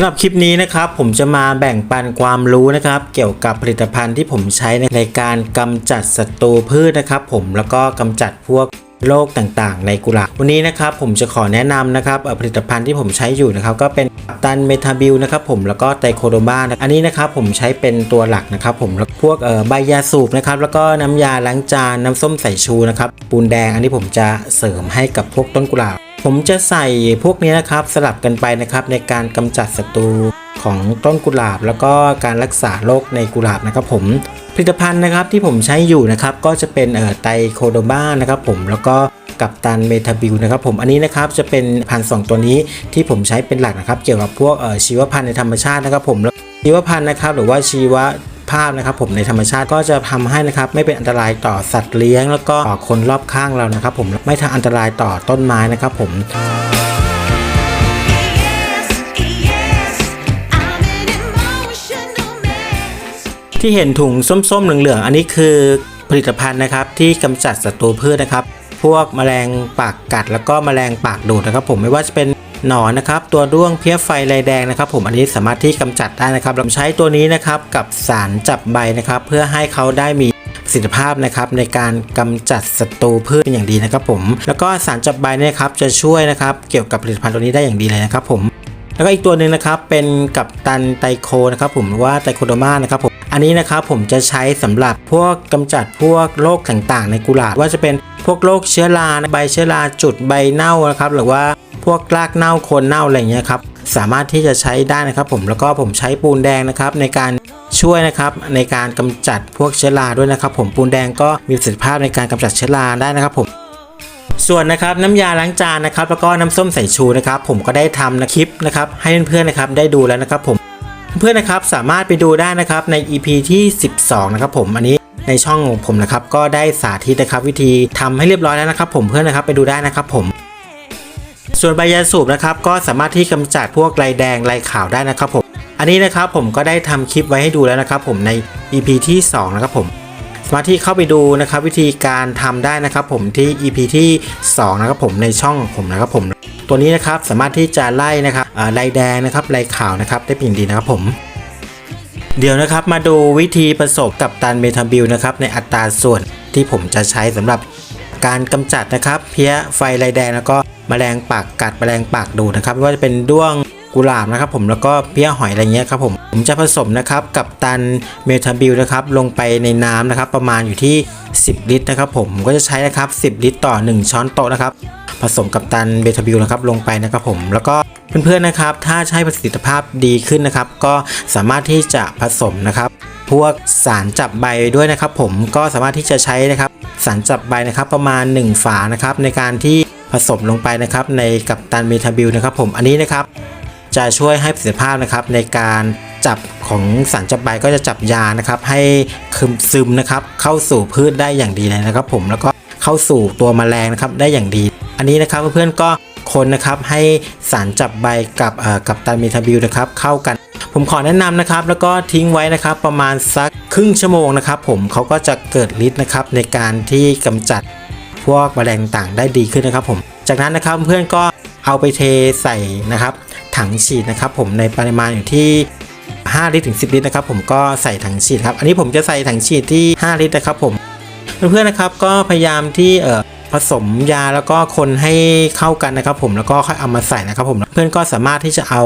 สำหรับคลิปนี้นะครับผมจะมาแบ่งปันความรู้นะครับ เกี่ยวกับผลิตภัณฑ์ที่ผมใช้ในในการกำจัดศัตรูพืชนะครับ ผมแล้วก็กำจัดพวกโรคต่างๆ ในกุหลาบวันนี้นะครับผมจะขอแนะนำนะครับผลิตภัณฑ์ที่ผมใช้อยู่นะครับก็เป็นตันเมทาบิลนะครับผมแล้วก็ไตโคโดมานอันนี้นะครับผมใช้เป็นตัวหลักนะครับผมแล้วพวกเอ่อใบยาสูบนะครับแล้วก็น้ำยาล้างจานน้ำส้มสายชูนะครับปูนแดงอันนี้ผมจะเสริมให้กับพวกต้นกุหลาบ ผมจะใส่พวกนี้นะครับสลับกันไปนะครับในการกำจัดศัตรูของต้นกุหลาบ แล้วก็การรักษาโรคในกุหลาบนะครับผมผลิตภัณฑ์นะครับที่ผมใช้อยู่นะครับก็จะเป็นเอ่อไตโคโดบ้านะครับผมแล้วก็กับตันเมทาบิลนะครับผมอันนี้นะครับจะเป็นพันสองตัวนี้ที่ผมใช้เป็นหลักนะครับ เกี่ยวกับพวกเอ่อชีวพันธุ์ในธรรมชาตินะครับผมแล้วชีวพันธุ์นะครับหรือว่าชีว ภาพนะครับผมในธรรมชาติก็จะทำให้นะครับไม่เป็นอันตรายต่อสัตว์เลี้ยง แล้วก็ต่อคนรอบข้างเรานะครับ ผมไม่ทำอันตรายต่อต้นไม้นะครับ ผมที่เห็นถุงส้มๆเหลืองๆอันนี้คือผลิตภัณฑ์นะครับที่กำจัดศัตรูพืชนะครับ พวกแมลงปากกัดแล้วก็แมลงปากดูดนะครับ ผมไม่ว่าจะเป็น หนอนนะครับตัวด้วงเพี้ยไฟลายแดงนะครับ ผมอันนี้สามารถที่กำจัดได้นะครับเราใช้ตัวนี้นะครับกับสารจับใบนะครับ เพื่อให้เขาได้มีประสิทธิภาพนะครับในการกำจัดศัตรูพืชเป็นอย่างดีนะครับ ผม แล้วก็สารจับใบเนี่ยครับจะช่วยนะครับเกี่ยวกับผลิตภัณฑ์ตัวนี้ได้อย่างดีเลยนะครับ ผมแล้วก็อีกตัวหนึ่งนะครับเป็นกับตันไตโคนะครับ ผมหรือว่าไตโคโดมานะครับผมอันนี้นะครับผมจะใช้สำหรับพวกกำจัดพวกโรคต่างๆ ในกุหลาบว่าจะเป็นพวกโรคเชื้อราใบเชื้อราจุดใบเน่านะครับ หรือว่า พวกรากเน่าโคนเน่าอะไรเงี้ยครับสามารถที่จะใช้ได้นะครับ ผมแล้วก็ผมใช้ปูนแดงนะครับ ในการช่วยนะครับในการกำจัดพวกเชื้อราด้วยนะครับ ผมปูนแดงก็มีประสิทธิภาพในการกำจัดเชื้อราได้นะครับผมส่วนนะครับน้ำยาล้างจานนะครับ แล้วก็น้ำส้มสายชูนะครับ ผมก็ได้ทำนะคลิปนะครับให้เพื่อนๆนะครับได้ดูแล้วนะครับผมเพื่อนๆนะครับสามารถไปดูได้นะครับใน EP ที่ 12 นะครับผมอันนี้ในช่องของผมนะครับก็ได้สาธิตนะครับวิธีทำให้เรียบร้อยแล้วนะครับ ผมเพื่อนนะครับไปดูได้นะครับผม ส่วนใบยาสูบนะครับก็สามารถที่กำจัดพวกลายแดงลายขาวได้นะครับผมอันนี้นะครับผมก็ได้ทำคลิปไว้ให้ดูแล้วนะครับผมใน EP ที่2นะครับผมสามารถที่เข้าไปดูนะครับวิธีการทำได้นะครับผมที่ EP ที่2นะครับผมในช่องของผมนะครับผม ตัวนี้นะครับสามารถที่จะไล่นะครับลายแดงนะครับลายขาวนะครับได้เป็นอย่างดีนะครับผม เดี๋ยวนะครับมาดูวิธีผสมกับตันเมทาบิลนะครับในอัตราส่วนที่ผมจะใช้สำหรับการกำจัดนะครับ เพี้ยไฟลายแดงแล้วก็ มแมลงปากกัดมแมลงปากดูดนะครับไม่ว่าจะเป็นด้วงกุหลาบนะครับผมแล้วก็เพี้ยหอยอะไรเงี้ยครับผมผมจะผสมนะครับกับตันเมทาบิลนะครับลงไปในน้ำนะครับประมาณอยู่ที่ 10 ลิตรนะครับผมผมก็จะใช้นะครับ 10 ลิตรต่อ 1 ช้อนโต๊ะนะครับผสมกับตันเบทาบิลนะครับลงไปนะครับผมแล้วก็เพื่อนๆนะครับ ถ้าใช้ประสิทธิภาพดีขึ้นนะครับ ก็สามารถที่จะผสมนะครับ พวกสารจับใบด้วยนะครับ ผมก็สามารถที่จะใช้นะครับ สารจับใบนะครับประมาณ 1 ฝานะครับในการที่ ผสมลงไปนะครับในกับตันเบทาบิลนะครับผมอันนี้นะครับจะช่วยให้ประสิทธิภาพนะครับในการจับของสารจับใบก็จะจับยานะครับให้คึมซึมนะครับเข้าสู่พืชได้อย่างดีเลยนะครับ ผมแล้วก็เข้าสู่ตัวแมลงนะครับได้อย่างดี อันนี้นะครับเพื่อนๆก็คนนะครับให้สารจับใบกับกับตันเมทาบิลนะครับเข้ากัน ผมขอแนะนำนะครับแล้วก็ทิ้งไว้นะครับประมาณสักครึ่งชั่วโมงนะครับ ผมเขาก็จะเกิดฤทธิ์นะครับในการที่กำจัด พวกแมลงต่างได้ดีขึ้นนะครับผมจากนั้นนะครับเพื่อนก็เอาไปเทใส่นะครับ ถังฉีดนะครับ ผมในปริมาณอยู่ที่ 5 ลิตรถึง 10 ลิตรนะครับ ผมก็ใส่ถังฉีดครับ อันนี้ผมจะใส่ถังฉีดที่ 5 ลิตรนะครับ ผมเพื่อนๆนะครับก็พยายามที่เอ่อผสมยาแล้วก็คนให้เข้ากันนะครับ ผมแล้วก็ค่อยเอามาใส่นะครับ ผมเพื่อนก็สามารถที่จะเอา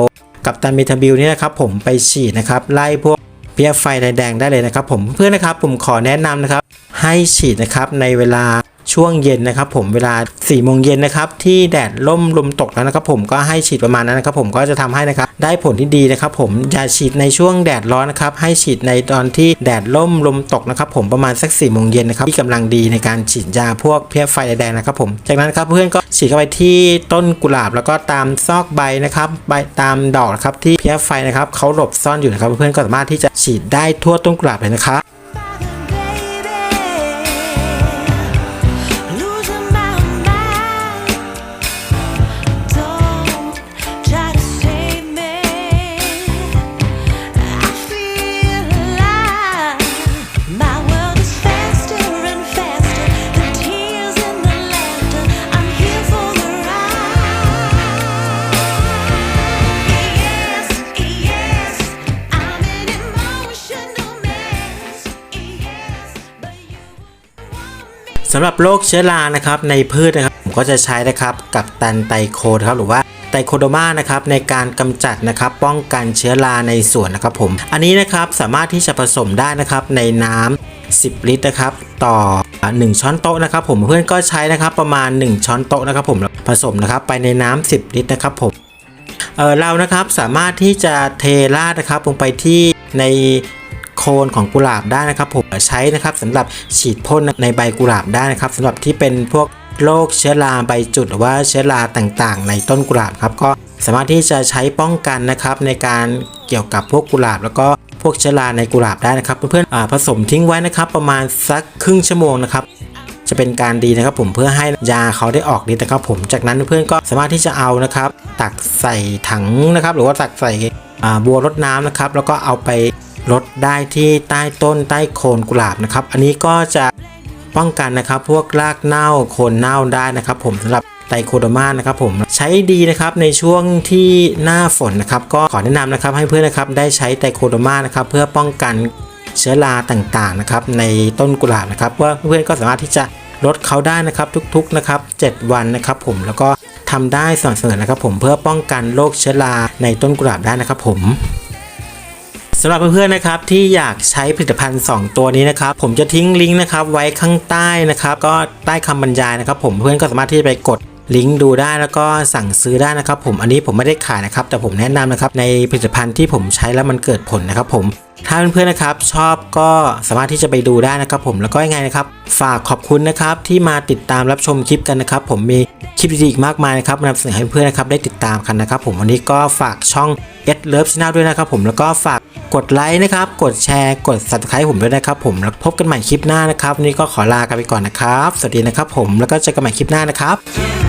กับตันเมทาบิลนี่นะครับ ผมไปฉีดนะครับ ไล่พวกเพี้ยไฟแดงได้เลยนะครับ ผมเพื่อนนะครับผมขอแนะนำนะครับ ให้ฉีดนะครับในเวลา ช่วงเย็นนะครับผมเวลา4ี่โมงเย็นนะครับที่แดดล่มลมตกแล้วนะครับผมก็ให้ฉีดประมาณนั้นนะครับผมก็จะทำให้นะครับได้ผลที่ดีนะครับผมอย่าฉีดในช่วงแดดร้อนนะครับให้ฉีดในตอนที่แดดล่มลมตกนะครับผมประมาณสัก4ี่โมงเย็นนะครับที่กำลังดีในการฉีดยาพวกเพี้ยไฟแดงนะครับผมจากนั้นครับเพื่อนก็ฉีดเข้าไปที่ต้นกุหลาบ แล้วก็ตามซอกใบนะครับใบตามดอกครับที่เพี้ยไฟนะครับเขาหลบซ่อนอยู่นะครับเพื่อนก็สามารถที่จะฉีดได้ทั่วต้นกุหลาบเลยนะครับ สำหรับโรคเชื้อรานะครับในพืชนะครับผมก็จะใช้นะครับกับตันไตโคครับหรือว่าไตโคโดมานะครับในการกำจัดนะครับป้องกันเชื้อราในสวนนะครับผม อันนี้นะครับสามารถที่จะผสมได้นะครับในน้ำ10 ลิตรนะครับต่อ 1 ช้อนโต๊ะนะครับผมเพื่อนก็ใช้นะครับประมาณ 1 ช้อนโต๊ะนะครับผมผสมนะครับไปในน้ำ10 ลิตรนะครับผมเออเรานะครับสามารถที่จะเทราดนะครับลงไปที่ใน โคนของกุหลาบได้นะครับผมใช้นะครับสำหรับฉีดพ่นในใบกุหลาบได้นะครับสำหรับที่เป็นพวกโรคเชื้อราใบจุดหรือว่าเชื้อราต่างๆ ในต้นกุหลาบครับก็สามารถที่จะใช้ป้องกันนะครับในการเกี่ยวกับพวกกุหลาบ แล้วก็พวกเชื้อราในกุหลาบได้นะครับ เพื่อนๆผสมทิ้งไว้นะครับ ประมาณสักครึ่งชั่วโมงนะครับจะเป็นการดีนะครับผมเพื่อให้ยาเขาได้ออกฤทธิ์นะครับผมจากนั้นเพื่อนก็สามารถที่จะเอานะครับ ตักใส่ถังนะครับ หรือว่าตักใส่บัวรดน้ำนะครับ แล้วก็เอาไป รดได้ที่ใต้ต้นใต้โคนกุหลาบนะครับ อันนี้ก็จะป้องกันนะครับ พวกรากเน่าโคนเน่าได้นะครับ ผมสำหรับไตโคโดมานะครับผมใช้ดีนะครับในช่วงที่หน้าฝนนะครับ ก็ขอแนะนำนะครับให้เพื่อนนะครับได้ใช้ไตโคโดมานะครับ เพื่อป้องกันเชื้อราต่างๆนะครับ ในต้นกุหลาบนะครับว่าเพื่อนก็สามารถที่จะลดเขาได้นะครับทุกๆนะครับ 7 วันนะครับ ผมแล้วก็ทำได้สม่ำเสมอนะครับ ผมเพื่อป้องกันโรคเชื้อราในต้นกุหลาบได้นะครับ ผม สำหรับเพื่อนๆนะครับที่อยากใช้ผลิตภัณฑ์ 2 ตัวนี้นะครับผมจะทิ้งลิงก์นะครับไว้ข้างใต้นะครับก็ใต้คำบรรยายนะครับ ผมเพื่อนก็สามารถที่จะไปกดลิงก์ดูได้แล้วก็สั่งซื้อได้นะครับ ผมอันนี้ผมไม่ได้ขายนะครับ แต่ผมแนะนำนะครับในผลิตภัณฑ์ที่ผมใช้แล้วมันเกิดผลนะครับ ผมถ้าเพื่อนๆนะครับ ชอบก็สามารถที่จะไปดูได้นะครับ ผมแล้วก็ยังไงนะครับ ฝากขอบคุณนะครับที่มาติดตามรับชมคลิปกันนะครับ ผมมีคลิปดีๆอีกมากมายนะครับนำเสนอให้เพื่อนๆนะครับได้ติดตามกันนะครับ ผมวันนี้ก็ฝากช่อง เอ็ดเลิฟชนะด้วยนะครับผมแล้วก็ฝากกดไลค์นะครับ กดแชร์กด subscribe ผมด้วยนะครับผมแล้วพบกันใหม่คลิปหน้านะครับวันนี้ก็ขอลากันไปก่อนนะครับ สวัสดีนะครับผมแล้วก็เจอกันใหม่คลิปหน้านะครับ